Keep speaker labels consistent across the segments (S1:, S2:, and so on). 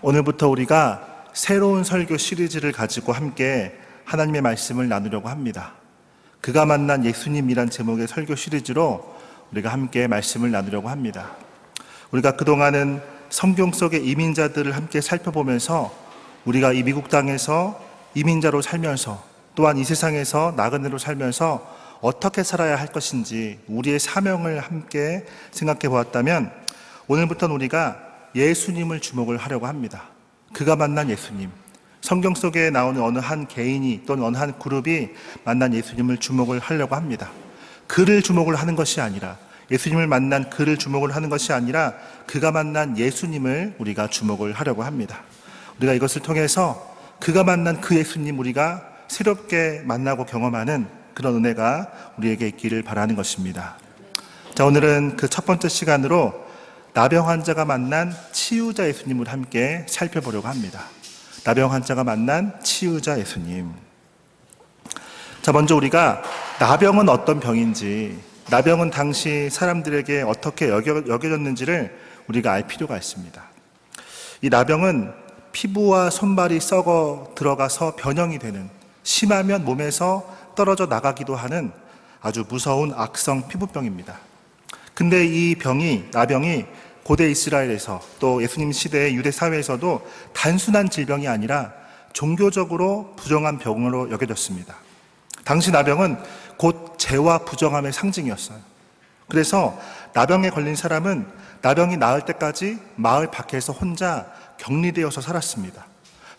S1: 오늘부터 우리가 새로운 설교 시리즈를 가지고 함께 하나님의 말씀을 나누려고 합니다. 그가 만난 예수님이란 제목의 설교 시리즈로 우리가 함께 말씀을 나누려고 합니다. 우리가 그동안은 성경 속의 이민자들을 함께 살펴보면서 우리가 이 미국 땅에서 이민자로 살면서 또한 이 세상에서 나그네로 살면서 어떻게 살아야 할 것인지 우리의 사명을 함께 생각해 보았다면 오늘부터는 우리가 예수님을 주목을 하려고 합니다. 그가 만난 예수님. 성경 속에 나오는 어느 한 개인이 또는 어느 한 그룹이 만난 예수님을 주목을 하려고 합니다. 그를 주목을 하는 것이 아니라 예수님을 만난 그를 주목을 하는 것이 아니라 그가 만난 예수님을 우리가 주목을 하려고 합니다. 우리가 이것을 통해서 그가 만난 그 예수님 우리가 새롭게 만나고 경험하는 그런 은혜가 우리에게 있기를 바라는 것입니다. 자, 오늘은 그 첫 번째 시간으로 나병 환자가 만난 치유자 예수님을 함께 살펴보려고 합니다. 나병 환자가 만난 치유자 예수님. 자, 먼저 우리가 나병은 어떤 병인지, 나병은 당시 사람들에게 어떻게 여겨, 여겨졌는지를 우리가 알 필요가 있습니다. 이 나병은 피부와 손발이 썩어 들어가서 변형이 되는, 심하면 몸에서 떨어져 나가기도 하는 아주 무서운 악성 피부병입니다. 근데 이 병이, 나병이 고대 이스라엘에서 또 예수님 시대의 유대 사회에서도 단순한 질병이 아니라 종교적으로 부정한 병으로 여겨졌습니다. 당시 나병은 곧 죄와 부정함의 상징이었어요. 그래서 나병에 걸린 사람은 나병이 나을 때까지 마을 밖에서 혼자 격리되어서 살았습니다.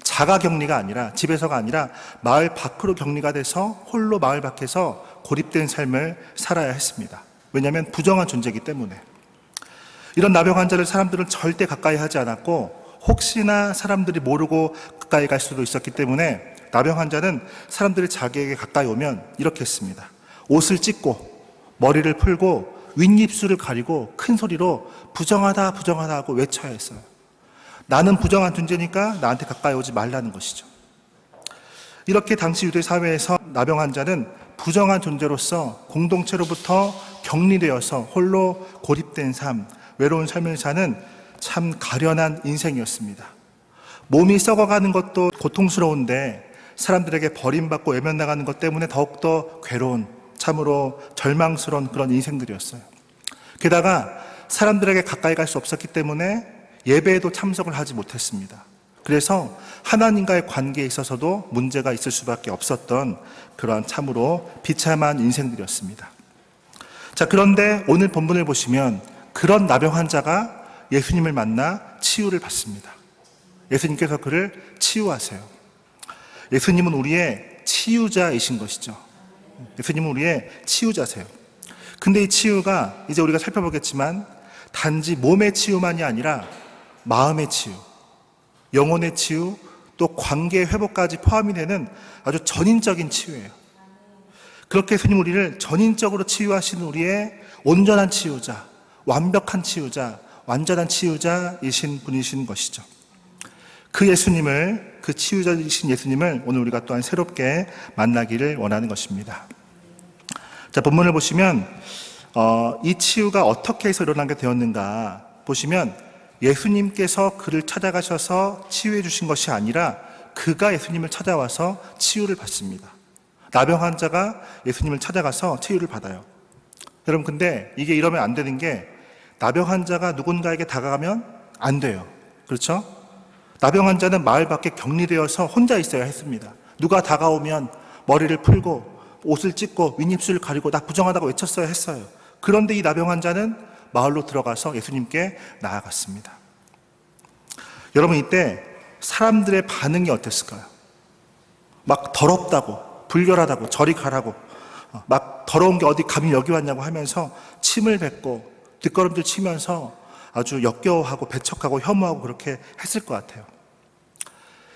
S1: 자가 격리가 아니라 집에서가 아니라 마을 밖으로 격리가 돼서 홀로 마을 밖에서 고립된 삶을 살아야 했습니다. 왜냐하면 부정한 존재이기 때문에. 이런 나병 환자를 사람들은 절대 가까이 하지 않았고 혹시나 사람들이 모르고 가까이 갈 수도 있었기 때문에 나병 환자는 사람들이 자기에게 가까이 오면 이렇게 했습니다. 옷을 찢고 머리를 풀고 윗입술을 가리고 큰 소리로 부정하다 부정하다 하고 외쳐야 했어요. 나는 부정한 존재니까 나한테 가까이 오지 말라는 것이죠. 이렇게 당시 유대 사회에서 나병 환자는 부정한 존재로서 공동체로부터 격리되어서 홀로 고립된 삶, 외로운 삶을 사는 참 가련한 인생이었습니다. 몸이 썩어가는 것도 고통스러운데 사람들에게 버림받고 외면나가는 것 때문에 더욱더 괴로운 참으로 절망스러운 그런 인생들이었어요. 게다가 사람들에게 가까이 갈 수 없었기 때문에 예배에도 참석을 하지 못했습니다. 그래서 하나님과의 관계에 있어서도 문제가 있을 수밖에 없었던 그러한 참으로 비참한 인생들이었습니다. 자, 그런데 오늘 본문을 보시면 그런 나병 환자가 예수님을 만나 치유를 받습니다. 예수님께서 그를 치유하세요. 예수님은 우리의 치유자이신 것이죠. 예수님은 우리의 치유자세요. 근데 이 치유가 이제 우리가 살펴보겠지만 단지 몸의 치유만이 아니라 마음의 치유, 영혼의 치유, 또 관계 회복까지 포함이 되는 아주 전인적인 치유예요. 그렇게 예수님 우리를 전인적으로 치유하시는 우리의 온전한 치유자, 완벽한 치유자, 완전한 치유자이신 분이신 것이죠. 그 예수님을, 그 치유자이신 예수님을 오늘 우리가 또한 새롭게 만나기를 원하는 것입니다. 자, 본문을 보시면, 어, 이 치유가 어떻게 해서 일어나게 되었는가 보시면 예수님께서 그를 찾아가셔서 치유해 주신 것이 아니라 그가 예수님을 찾아와서 치유를 받습니다. 나병 환자가 예수님을 찾아가서 치유를 받아요. 여러분, 근데 이게 이러면 안 되는 게 나병 환자가 누군가에게 다가가면 안 돼요. 그렇죠? 나병 환자는 마을 밖에 격리되어서 혼자 있어야 했습니다. 누가 다가오면 머리를 풀고 옷을 찢고 윗입술을 가리고 나 부정하다고 외쳤어야 했어요. 그런데 이 나병 환자는 마을로 들어가서 예수님께 나아갔습니다. 여러분 이때 사람들의 반응이 어땠을까요? 막 더럽다고, 불결하다고, 저리 가라고, 막 더러운 게 어디 감히 여기 왔냐고 하면서 침을 뱉고 뒷걸음질 치면서 아주 역겨워하고 배척하고 혐오하고 그렇게 했을 것 같아요.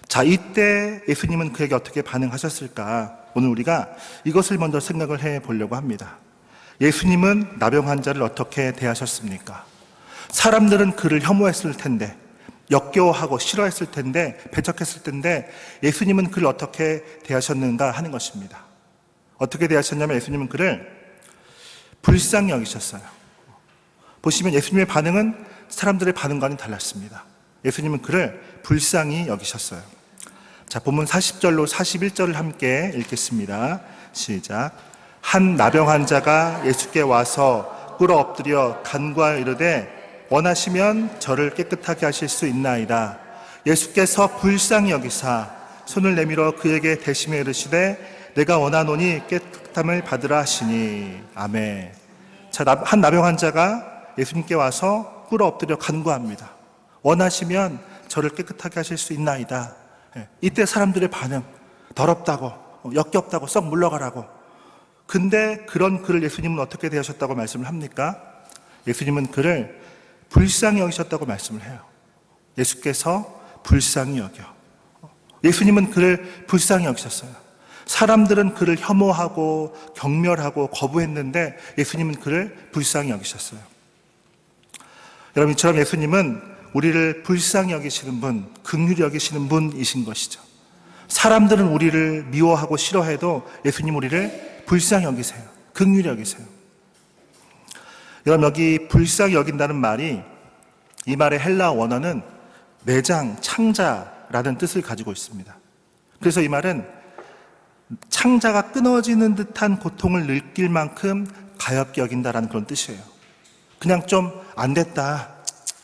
S1: 자, 이때 예수님은 그에게 어떻게 반응하셨을까? 오늘 우리가 이것을 먼저 생각을 해 보려고 합니다. 예수님은 나병 환자를 어떻게 대하셨습니까? 사람들은 그를 혐오했을 텐데, 역겨워하고 싫어했을 텐데, 배척했을 텐데, 예수님은 그를 어떻게 대하셨는가 하는 것입니다. 어떻게 대하셨냐면 예수님은 그를 불쌍히 여기셨어요. 보시면 예수님의 반응은 사람들의 반응과는 달랐습니다. 예수님은 그를 불쌍히 여기셨어요. 자, 본문 40절로 41절을 함께 읽겠습니다. 시작. 한 나병 환자가 예수께 와서 꿇어 엎드려 간구하여 이르되 원하시면 저를 깨끗하게 하실 수 있나이다. 예수께서 불쌍히 여기사 손을 내밀어 그에게 대심에 이르시되 내가 원하노니 깨끗함을 받으라 하시니 아멘. 자, 나- 한 나병 환자가 예수님께 와서 꿇어 엎드려 간구합니다. 원하시면 저를 깨끗하게 하실 수 있나이다. 예, 이때 사람들의 반응 더럽다고 어, 역겹다고 썩 물러가라고. 근데 그런 그를 예수님은 어떻게 대하셨다고 말씀을 합니까? 예수님은 그를 불쌍히 여기셨다고 말씀을 해요. 예수께서 불쌍히 여겨. 예수님은 그를 불쌍히 여기셨어요. 사람들은 그를 혐오하고 경멸하고 거부했는데 예수님은 그를 불쌍히 여기셨어요. 여러분 이처럼 예수님은 우리를 불쌍히 여기시는 분, 긍휼히 여기시는 분이신 것이죠. 사람들은 우리를 미워하고 싫어해도 예수님 우리를 불쌍히 여기세요. 긍휼히 여기세요. 여러분 여기 불쌍히 여긴다는 말이 이 말의 헬라 원어는 매장, 창자라는 뜻을 가지고 있습니다. 그래서 이 말은 창자가 끊어지는 듯한 고통을 느낄 만큼 가엽게 여긴다라는 그런 뜻이에요. 그냥 좀 안 됐다,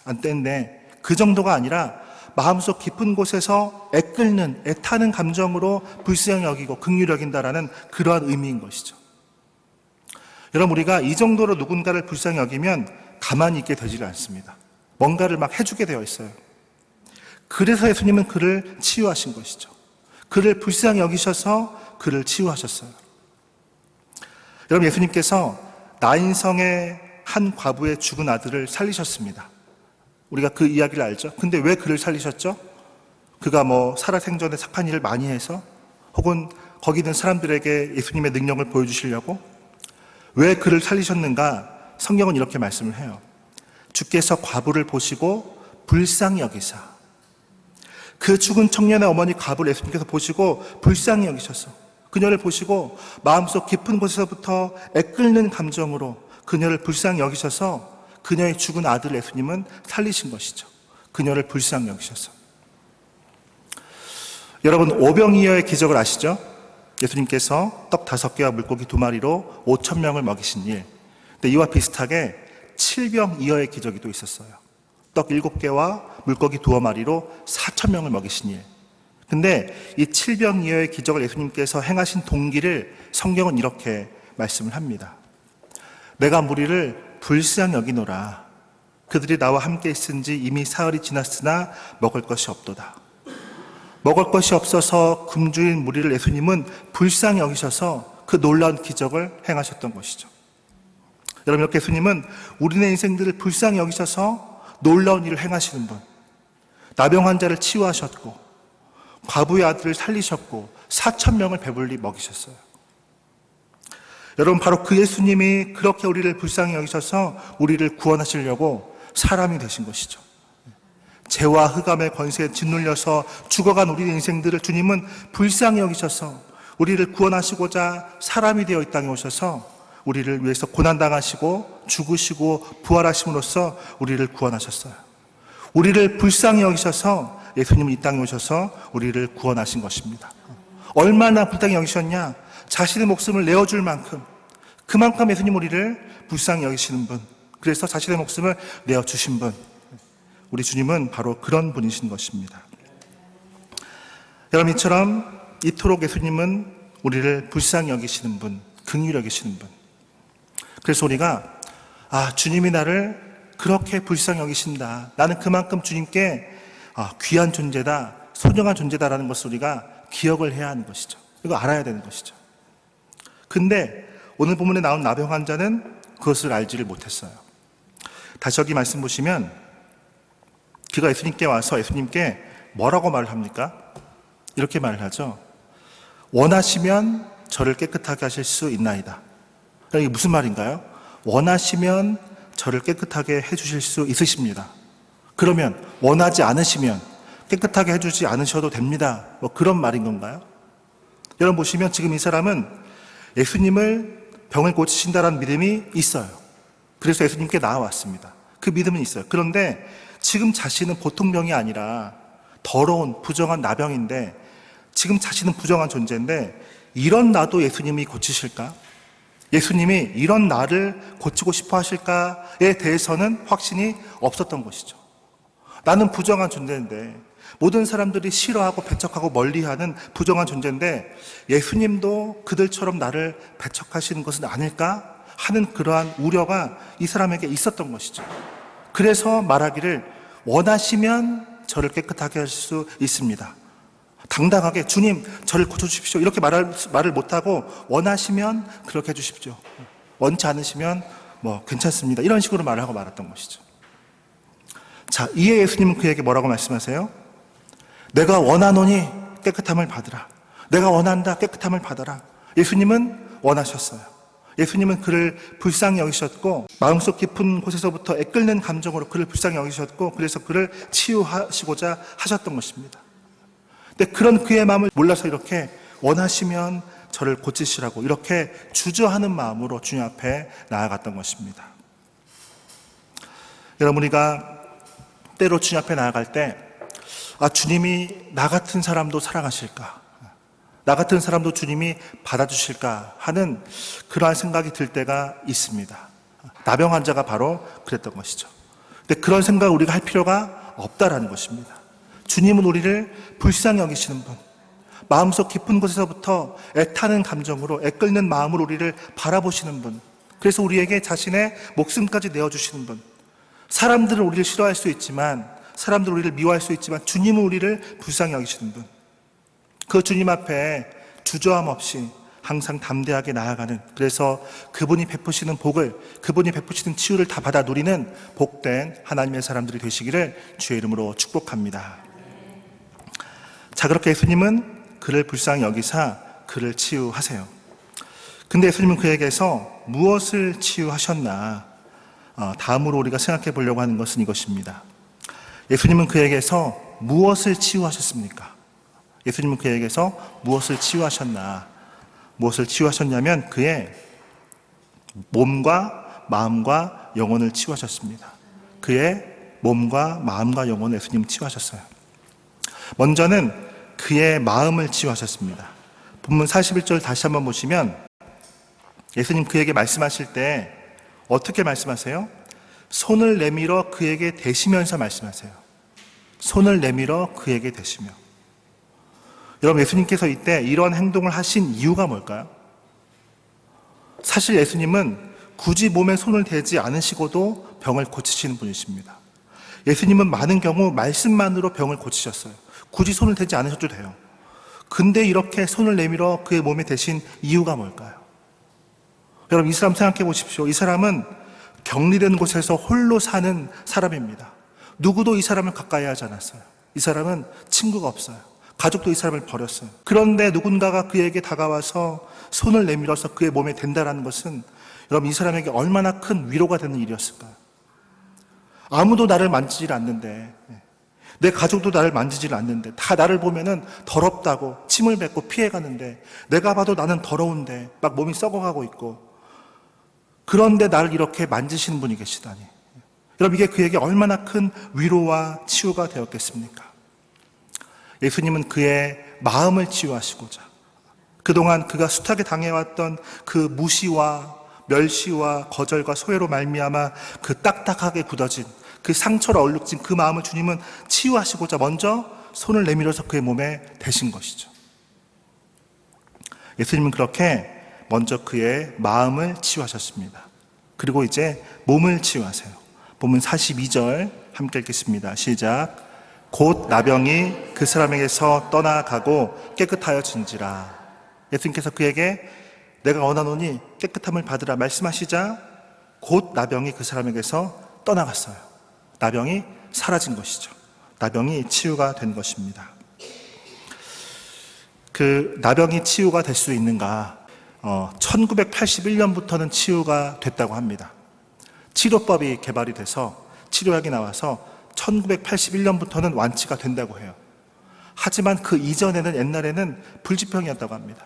S1: 안 됐네. 그 정도가 아니라 마음속 깊은 곳에서 애끓는, 애타는 감정으로 불쌍히 여기고 극률 여긴다라는 그러한 의미인 것이죠. 여러분, 우리가 이 정도로 누군가를 불쌍히 여기면 가만히 있게 되지를 않습니다. 뭔가를 막 해주게 되어 있어요. 그래서 예수님은 그를 치유하신 것이죠. 그를 불쌍히 여기셔서 그를 치유하셨어요. 여러분, 예수님께서 나인성의 한 과부의 죽은 아들을 살리셨습니다. 우리가 그 이야기를 알죠. 근데 왜 그를 살리셨죠? 그가 뭐 살아생전에 착한 일을 많이 해서 혹은 거기 있는 사람들에게 예수님의 능력을 보여주시려고 왜 그를 살리셨는가? 성경은 이렇게 말씀을 해요. 주께서 과부를 보시고 불쌍히 여기사 그 죽은 청년의 어머니 과부를 예수님께서 보시고 불쌍히 여기셔서 그녀를 보시고 마음속 깊은 곳에서부터 애끓는 감정으로 그녀를 불쌍히 여기셔서 그녀의 죽은 아들 예수님은 살리신 것이죠. 그녀를 불쌍히 여기셔서. 여러분 오병이어의 기적을 아시죠? 예수님께서 떡 다섯 개와 물고기 두 마리로 오천 명을 먹이신 일. 근데 이와 비슷하게 칠병이어의 기적이 또 있었어요. 떡 일곱 개와 물고기 두어 마리로 사천 명을 먹이신 일. 근데 이 칠병이어의 기적을 예수님께서 행하신 동기를 성경은 이렇게 말씀을 합니다. 내가 무리를 불쌍히 여기노라. 그들이 나와 함께 있은 지 이미 사흘이 지났으나 먹을 것이 없도다. 먹을 것이 없어서 금주인 무리를 예수님은 불쌍히 여기셔서 그 놀라운 기적을 행하셨던 것이죠. 여러분, 이렇게 예수님은 우리네 인생들을 불쌍히 여기셔서 놀라운 일을 행하시는 분. 나병 환자를 치유하셨고, 과부의 아들을 살리셨고, 사천 명을 배불리 먹이셨어요. 여러분, 바로 그 예수님이 그렇게 우리를 불쌍히 여기셔서 우리를 구원하시려고 사람이 되신 것이죠. 죄와 흑암의 권세에 짓눌려서 죽어간 우리 인생들을 주님은 불쌍히 여기셔서 우리를 구원하시고자 사람이 되어 이 땅에 오셔서 우리를 위해서 고난당하시고 죽으시고 부활하심으로써 우리를 구원하셨어요. 우리를 불쌍히 여기셔서 예수님은 이 땅에 오셔서 우리를 구원하신 것입니다. 얼마나 불쌍히 여기셨냐? 자신의 목숨을 내어줄 만큼 그만큼 예수님 우리를 불쌍히 여기시는 분. 그래서 자신의 목숨을 내어주신 분. 우리 주님은 바로 그런 분이신 것입니다. 여러분 이처럼 이토록 예수님은 우리를 불쌍히 여기시는 분, 긍휼히 여기시는 분. 그래서 우리가 아 주님이 나를 그렇게 불쌍히 여기신다. 나는 그만큼 주님께 아, 귀한 존재다, 소중한 존재다라는 것을 우리가 기억을 해야 하는 것이죠. 이거 알아야 되는 것이죠. 근데 오늘 본문에 나온 나병 환자는 그것을 알지를 못했어요. 다시 여기 말씀 보시면 그가 예수님께 와서 예수님께 뭐라고 말을 합니까? 이렇게 말을 하죠. 원하시면 저를 깨끗하게 하실 수 있나이다. 그러니까 이게 무슨 말인가요? 원하시면 저를 깨끗하게 해주실 수 있으십니다. 그러면 원하지 않으시면 깨끗하게 해주지 않으셔도 됩니다. 뭐 그런 말인 건가요? 여러분 보시면 지금 이 사람은 예수님을 병을 고치신다라는 믿음이 있어요. 그래서 예수님께 나와왔습니다. 그 믿음은 있어요. 그런데 지금 자신은 보통 병이 아니라 더러운 부정한 나병인데 지금 자신은 부정한 존재인데 이런 나도 예수님이 고치실까? 예수님이 이런 나를 고치고 싶어 하실까에 대해서는 확신이 없었던 것이죠. 나는 부정한 존재인데 모든 사람들이 싫어하고 배척하고 멀리하는 부정한 존재인데 예수님도 그들처럼 나를 배척하시는 것은 아닐까 하는 그러한 우려가 이 사람에게 있었던 것이죠. 그래서 말하기를 원하시면 저를 깨끗하게 하실 수 있습니다. 당당하게 주님 저를 고쳐주십시오 이렇게 말할, 말을 못하고 원하시면 그렇게 해주십시오 원치 않으시면 뭐 괜찮습니다 이런 식으로 말을 하고 말았던 것이죠 자 이에 예수님은 그에게 뭐라고 말씀하세요? 내가 원하노니 깨끗함을 받으라. 내가 원한다 깨끗함을 받아라. 예수님은 원하셨어요. 예수님은 그를 불쌍히 여기셨고 마음속 깊은 곳에서부터 애끓는 감정으로 그를 불쌍히 여기셨고 그래서 그를 치유하시고자 하셨던 것입니다. 근데 그런 그의 마음을 몰라서 이렇게 원하시면 저를 고치시라고 이렇게 주저하는 마음으로 주님 앞에 나아갔던 것입니다. 여러분 우리가 때로 주님 앞에 나아갈 때 아, 주님이 나 같은 사람도 사랑하실까? 나 같은 사람도 주님이 받아주실까? 하는 그러한 생각이 들 때가 있습니다. 나병 환자가 바로 그랬던 것이죠. 근데 그런 생각을 우리가 할 필요가 없다라는 것입니다. 주님은 우리를 불쌍히 여기시는 분. 마음속 깊은 곳에서부터 애타는 감정으로 애끓는 마음으로 우리를 바라보시는 분. 그래서 우리에게 자신의 목숨까지 내어주시는 분. 사람들은 우리를 싫어할 수 있지만, 사람들은 우리를 미워할 수 있지만, 주님은 우리를 불쌍히 여기시는 분. 그 주님 앞에 주저함 없이 항상 담대하게 나아가는 그래서 그분이 베푸시는 복을 그분이 베푸시는 치유를 다 받아 누리는 복된 하나님의 사람들이 되시기를 주의 이름으로 축복합니다. 자 그렇게 예수님은 그를 불쌍히 여기사 그를 치유하세요. 근데 예수님은 그에게서 무엇을 치유하셨나? 어, 다음으로 우리가 생각해 보려고 하는 것은 이것입니다. 예수님은 그에게서 무엇을 치유하셨습니까? 예수님은 그에게서 무엇을 치유하셨나? 무엇을 치유하셨냐면 그의 몸과 마음과 영혼을 치유하셨습니다. 그의 몸과 마음과 영혼을 예수님 치유하셨어요. 먼저는 그의 마음을 치유하셨습니다. 본문 41절 다시 한번 보시면 예수님 그에게 말씀하실 때 어떻게 말씀하세요? 손을 내밀어 그에게 대시면서 말씀하세요. 손을 내밀어 그에게 대시며. 여러분 예수님께서 이때 이런 행동을 하신 이유가 뭘까요? 사실 예수님은 굳이 몸에 손을 대지 않으시고도 병을 고치시는 분이십니다. 예수님은 많은 경우 말씀만으로 병을 고치셨어요. 굳이 손을 대지 않으셔도 돼요. 근데 이렇게 손을 내밀어 그의 몸에 대신 이유가 뭘까요? 여러분 이 사람 생각해 보십시오. 이 사람은 격리된 곳에서 홀로 사는 사람입니다. 누구도 이 사람을 가까이 하지 않았어요. 이 사람은 친구가 없어요. 가족도 이 사람을 버렸어요. 그런데 누군가가 그에게 다가와서 손을 내밀어서 그의 몸에 댄다라는 것은 여러분 이 사람에게 얼마나 큰 위로가 되는 일이었을까요? 아무도 나를 만지질 않는데 내 가족도 나를 만지질 않는데 다 나를 보면은 더럽다고 침을 뱉고 피해가는데 내가 봐도 나는 더러운데 막 몸이 썩어가고 있고 그런데 나를 이렇게 만지시는 분이 계시다니 여러분 이게 그에게 얼마나 큰 위로와 치유가 되었겠습니까? 예수님은 그의 마음을 치유하시고자 그동안 그가 숱하게 당해왔던 그 무시와 멸시와 거절과 소외로 말미암아 그 딱딱하게 굳어진 그 상처로 얼룩진 그 마음을 주님은 치유하시고자 먼저 손을 내밀어서 그의 몸에 대신 것이죠. 예수님은 그렇게 먼저 그의 마음을 치유하셨습니다. 그리고 이제 몸을 치유하세요. 보면 42절 함께 읽겠습니다. 시작. 곧 나병이 그 사람에게서 떠나가고 깨끗하여진지라. 예수님께서 그에게 내가 원하노니 깨끗함을 받으라 말씀하시자 곧 나병이 그 사람에게서 떠나갔어요. 나병이 사라진 것이죠. 나병이 치유가 된 것입니다. 그 나병이 치유가 될 수 있는가? 어, 1981년부터는 치유가 됐다고 합니다. 치료법이 개발이 돼서 치료약이 나와서 1981년부터는 완치가 된다고 해요. 하지만 그 이전에는 옛날에는 불치병이었다고 합니다.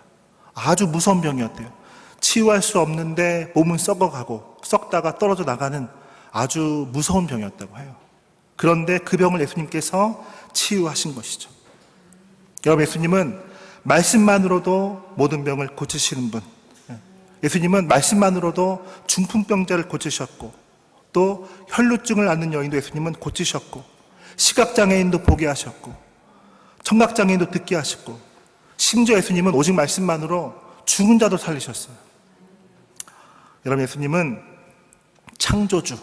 S1: 아주 무서운 병이었대요. 치유할 수 없는데 몸은 썩어가고 썩다가 떨어져 나가는 아주 무서운 병이었다고 해요. 그런데 그 병을 예수님께서 치유하신 것이죠. 여러분, 예수님은 말씀만으로도 모든 병을 고치시는 분. 예수님은 말씀만으로도 중풍병자를 고치셨고, 또 혈루증을 앓는 여인도 예수님은 고치셨고, 시각장애인도 보게 하셨고, 청각장애인도 듣게 하셨고, 심지어 예수님은 오직 말씀만으로 죽은 자도 살리셨어요. 여러분, 예수님은 창조주,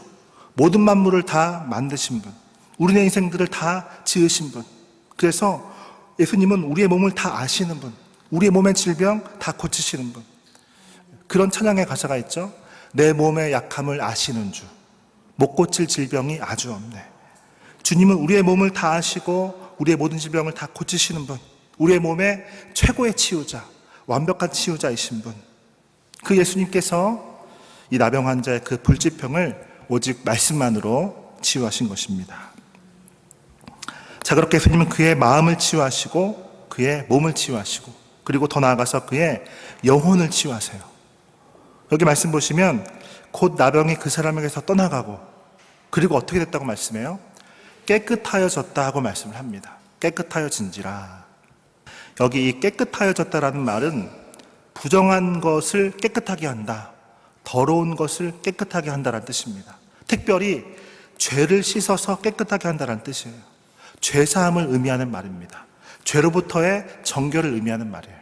S1: 모든 만물을 다 만드신 분, 우리의 인생들을 다 지으신 분. 그래서 예수님은 우리의 몸을 다 아시는 분, 우리의 몸의 질병 다 고치시는 분. 그런 찬양의 가사가 있죠. 내 몸의 약함을 아시는 주, 못 고칠 질병이 아주 없네. 주님은 우리의 몸을 다 아시고 우리의 모든 질병을 다 고치시는 분, 우리의 몸의 최고의 치유자, 완벽한 치유자이신 분. 그 예수님께서 이 나병 환자의 그 불치병을 오직 말씀만으로 치유하신 것입니다. 자, 그렇게 예수님은 그의 마음을 치유하시고 그의 몸을 치유하시고 그리고 더 나아가서 그의 영혼을 치유하세요. 여기 말씀 보시면 곧 나병이 그 사람에게서 떠나가고 그리고 어떻게 됐다고 말씀해요? 깨끗하여졌다 하고 말씀을 합니다. 깨끗하여진지라. 여기 이 깨끗하여졌다라는 말은 부정한 것을 깨끗하게 한다. 더러운 것을 깨끗하게 한다라는 뜻입니다. 특별히 죄를 씻어서 깨끗하게 한다라는 뜻이에요. 죄사함을 의미하는 말입니다. 죄로부터의 정결을 의미하는 말이에요.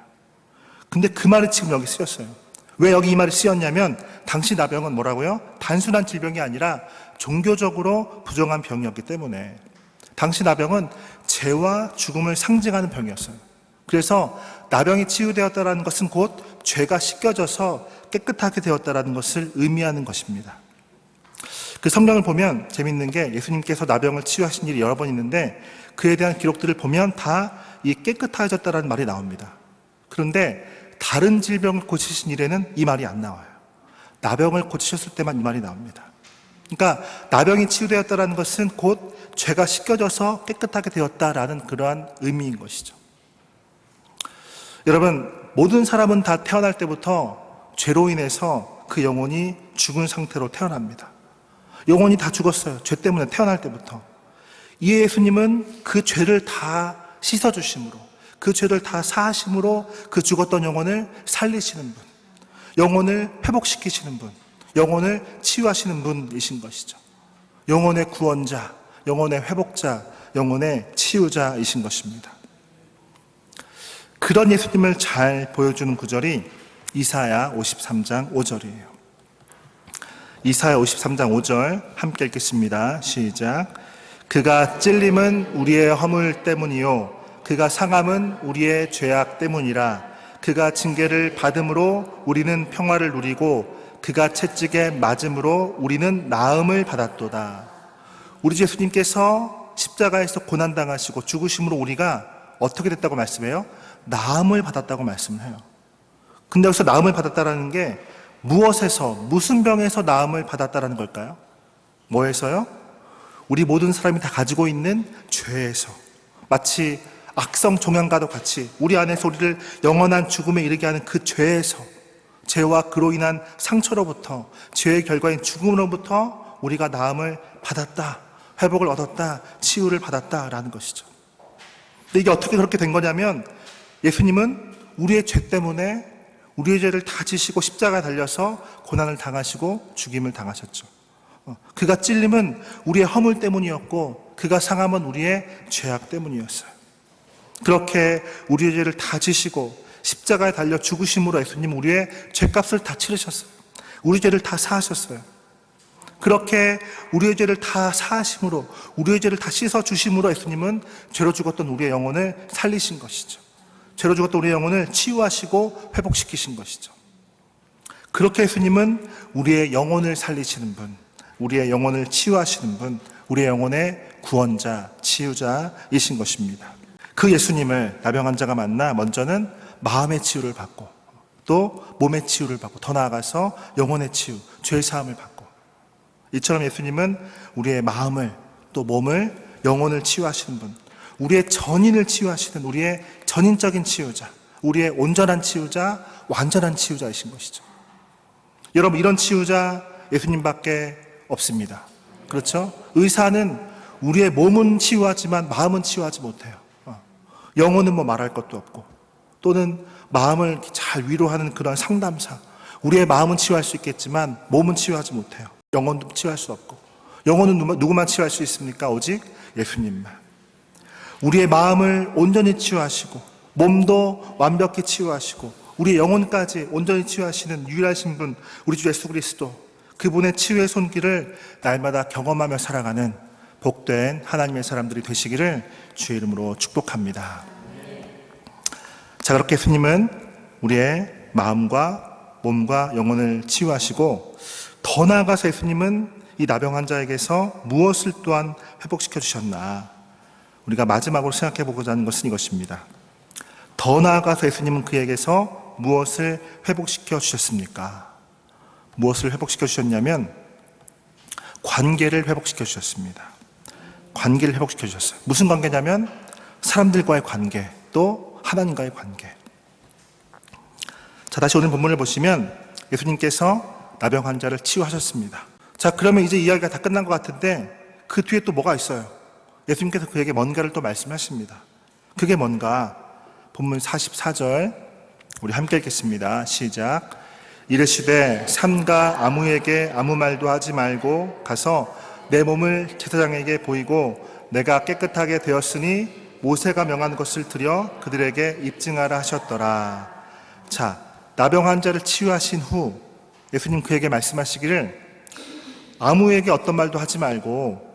S1: 근데 그 말이 지금 여기 쓰였어요. 왜 여기 이 말이 쓰였냐면 당시 나병은 뭐라고요? 단순한 질병이 아니라 종교적으로 부정한 병이었기 때문에 당시 나병은 죄와 죽음을 상징하는 병이었어요. 그래서 나병이 치유되었다는 것은 곧 죄가 씻겨져서 깨끗하게 되었다는 것을 의미하는 것입니다. 그 성경을 보면 재밌는 게 예수님께서 나병을 치유하신 일이 여러 번 있는데 그에 대한 기록들을 보면 다 이 깨끗해졌다라는 말이 나옵니다. 그런데 다른 질병을 고치신 일에는 이 말이 안 나와요. 나병을 고치셨을 때만 이 말이 나옵니다. 그러니까 나병이 치유되었다는 것은 곧 죄가 씻겨져서 깨끗하게 되었다라는 그러한 의미인 것이죠. 여러분, 모든 사람은 다 태어날 때부터 죄로 인해서 그 영혼이 죽은 상태로 태어납니다. 영혼이 다 죽었어요. 죄 때문에 태어날 때부터. 이 예수님은 그 죄를 다 씻어주심으로, 그 죄를 다 사하심으로 그 죽었던 영혼을 살리시는 분, 영혼을 회복시키시는 분, 영혼을 치유하시는 분이신 것이죠. 영혼의 구원자, 영혼의 회복자, 영혼의 치유자이신 것입니다. 그런 예수님을 잘 보여주는 구절이 이사야 53장 5절이에요. 이사야 53장 5절 함께 읽겠습니다. 시작. 그가 찔림은 우리의 허물 때문이요 그가 상함은 우리의 죄악 때문이라 그가 징계를 받음으로 우리는 평화를 누리고 그가 채찍에 맞음으로 우리는 나음을 받았도다. 우리 주 예수님께서 십자가에서 고난 당하시고 죽으심으로 우리가 어떻게 됐다고 말씀해요? 나음을 받았다고 말씀을 해요. 근데 여기서 나음을 받았다라는 게 무엇에서 무슨 병에서 나음을 받았다라는 걸까요? 뭐에서요? 우리 모든 사람이 다 가지고 있는 죄에서 마치 악성 종양과도 같이 우리 안에서 우리를 영원한 죽음에 이르게 하는 그 죄에서 죄와 그로 인한 상처로부터 죄의 결과인 죽음으로부터 우리가 나음을 받았다, 회복을 얻었다, 치유를 받았다라는 것이죠. 근데 이게 어떻게 그렇게 된 거냐면 예수님은 우리의 죄 때문에 우리의 죄를 다 지시고 십자가에 달려서 고난을 당하시고 죽임을 당하셨죠. 어, 그가 찔림은 우리의 허물 때문이었고 그가 상함은 우리의 죄악 때문이었어요. 그렇게 우리의 죄를 다 지시고 십자가에 달려 죽으심으로 예수님 우리의 죄값을 다 치르셨어요. 우리 죄를 다 사하셨어요. 그렇게 우리의 죄를 다 사하심으로 우리의 죄를 다 씻어 주심으로 예수님은 죄로 죽었던 우리의 영혼을 살리신 것이죠. 죄로 죽었던 우리의 영혼을 치유하시고 회복시키신 것이죠. 그렇게 예수님은 우리의 영혼을 살리시는 분, 우리의 영혼을 치유하시는 분, 우리의 영혼의 구원자, 치유자이신 것입니다. 그 예수님을 나병 환자가 만나 먼저는 마음의 치유를 받고 또 몸의 치유를 받고 더 나아가서 영혼의 치유, 죄 사함을 받고 이처럼 예수님은 우리의 마음을 또 몸을 영혼을 치유하시는 분, 우리의 전인을 치유하시는 우리의 전인적인 치유자, 우리의 온전한 치유자, 완전한 치유자이신 것이죠. 여러분 이런 치유자 예수님밖에 없습니다. 그렇죠? 의사는 우리의 몸은 치유하지만 마음은 치유하지 못해요. 어. 영혼은 뭐 말할 것도 없고 또는 마음을 잘 위로하는 그런 상담사. 우리의 마음은 치유할 수 있겠지만 몸은 치유하지 못해요. 영혼도 치유할 수 없고 영혼은 누구- 누구만 치유할 수 있습니까? 오직 예수님만. 우리의 마음을 온전히 치유하시고 몸도 완벽히 치유하시고 우리의 영혼까지 온전히 치유하시는 유일하신 분 우리 주 예수 그리스도 그분의 치유의 손길을 날마다 경험하며 살아가는 복된 하나님의 사람들이 되시기를 주의 이름으로 축복합니다. 자 그렇게 예수님은 우리의 마음과 몸과 영혼을 치유하시고 더 나아가서 예수님은 이 나병 환자에게서 무엇을 또한 회복시켜 주셨나 우리가 마지막으로 생각해 보고자 하는 것은 이것입니다. 더 나아가서 예수님은 그에게서 무엇을 회복시켜 주셨습니까? 무엇을 회복시켜 주셨냐면 관계를 회복시켜 주셨습니다. 관계를 회복시켜 주셨어요. 무슨 관계냐면 사람들과의 관계, 또 하나님과의 관계. 자, 다시 오늘 본문을 보시면 예수님께서 나병 환자를 치유하셨습니다. 자, 그러면 이제 이야기가 다 끝난 것 같은데 그 뒤에 또 뭐가 있어요? 예수님께서 그에게 뭔가를 또 말씀하십니다. 그게 뭔가? 본문 44절 우리 함께 읽겠습니다. 시작. 이르시되 삼가 아무에게 아무 말도 하지 말고 가서 내 몸을 제사장에게 보이고 내가 깨끗하게 되었으니 모세가 명한 것을 드려 그들에게 입증하라 하셨더라. 자, 나병 환자를 치유하신 후 예수님 그에게 말씀하시기를 아무에게 어떤 말도 하지 말고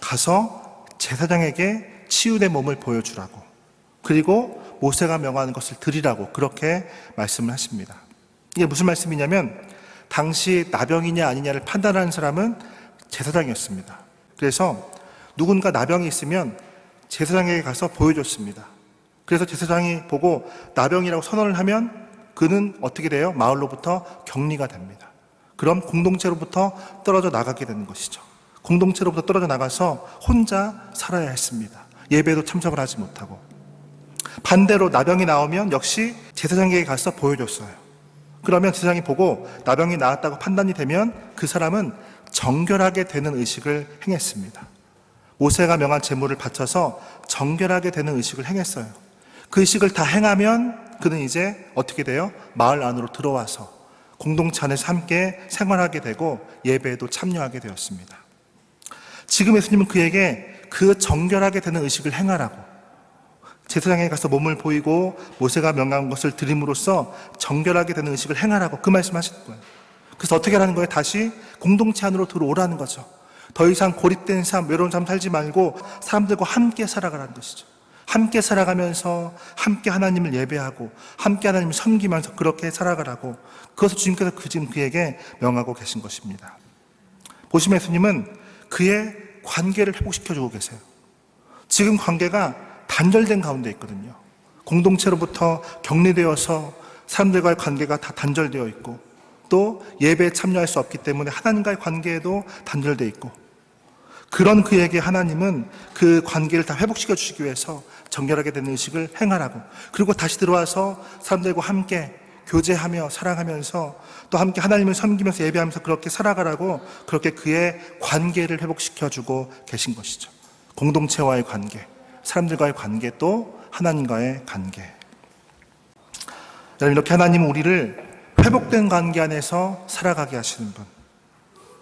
S1: 가서 제사장에게 치유된 몸을 보여주라고 그리고 모세가 명하는 것을 드리라고 그렇게 말씀을 하십니다. 이게 무슨 말씀이냐면 당시 나병이냐 아니냐를 판단하는 사람은 제사장이었습니다. 그래서 누군가 나병이 있으면 제사장에게 가서 보여줬습니다. 그래서 제사장이 보고 나병이라고 선언을 하면 그는 어떻게 돼요? 마을로부터 격리가 됩니다. 그럼 공동체로부터 떨어져 나가게 되는 것이죠. 공동체로부터 떨어져 나가서 혼자 살아야 했습니다. 예배도 참석을 하지 못하고. 반대로 나병이 나오면 역시 제사장에게 가서 보여줬어요. 그러면 제사장이 보고 나병이 나았다고 판단이 되면 그 사람은 정결하게 되는 의식을 행했습니다. 모세가 명한 제물을 바쳐서 정결하게 되는 의식을 행했어요. 그 의식을 다 행하면 그는 이제 어떻게 돼요? 마을 안으로 들어와서 공동체 안에서 함께 생활하게 되고 예배에도 참여하게 되었습니다. 지금 예수님은 그에게 그 정결하게 되는 의식을 행하라고 제사장에 가서 몸을 보이고 모세가 명한 것을 드림으로써 정결하게 되는 의식을 행하라고 그 말씀하시는 거예요. 그래서 어떻게 하라는 거예요? 다시 공동체 안으로 들어오라는 거죠. 더 이상 고립된 삶, 외로운 삶 살지 말고 사람들과 함께 살아가라는 것이죠. 함께 살아가면서 함께 하나님을 예배하고 함께 하나님을 섬기면서 그렇게 살아가라고 그것을 주님께서 그 지금 그에게 명하고 계신 것입니다. 보시면 예수님은 그의 관계를 회복시켜 주고 계세요. 지금 관계가 단절된 가운데 있거든요. 공동체로부터 격리되어서 사람들과의 관계가 다 단절되어 있고 또 예배에 참여할 수 없기 때문에 하나님과의 관계에도 단절되어 있고 그런 그에게 하나님은 그 관계를 다 회복시켜 주시기 위해서 정결하게 되는 의식을 행하라고 그리고 다시 들어와서 사람들과 함께 교제하며 사랑하면서 또 함께 하나님을 섬기면서 예배하면서 그렇게 살아가라고 그렇게 그의 관계를 회복시켜 주고 계신 것이죠. 공동체와의 관계, 사람들과의 관계 또 하나님과의 관계. 여러분 이렇게 하나님은 우리를 회복된 관계 안에서 살아가게 하시는 분.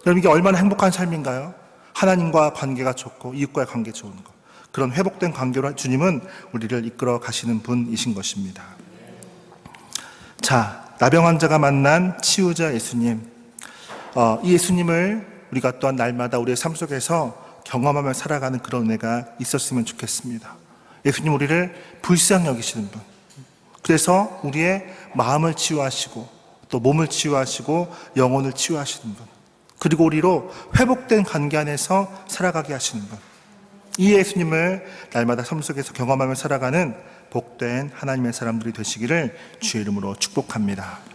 S1: 여러분 이게 얼마나 행복한 삶인가요? 하나님과 관계가 좋고 이웃과의 관계 좋은 것. 그런 회복된 관계로 주님은 우리를 이끌어 가시는 분이신 것입니다. 자, 나병 환자가 만난 치유자 예수님. 어, 이 예수님을 우리가 또한 날마다 우리의 삶 속에서 경험하며 살아가는 그런 은혜가 있었으면 좋겠습니다. 예수님 우리를 불쌍히 여기시는 분. 그래서 우리의 마음을 치유하시고 또 몸을 치유하시고 영혼을 치유하시는 분. 그리고 우리로 회복된 관계 안에서 살아가게 하시는 분. 이 예수님을 날마다 삶 속에서 경험하며 살아가는 복된 하나님의 사람들이 되시기를 주의 이름으로 축복합니다.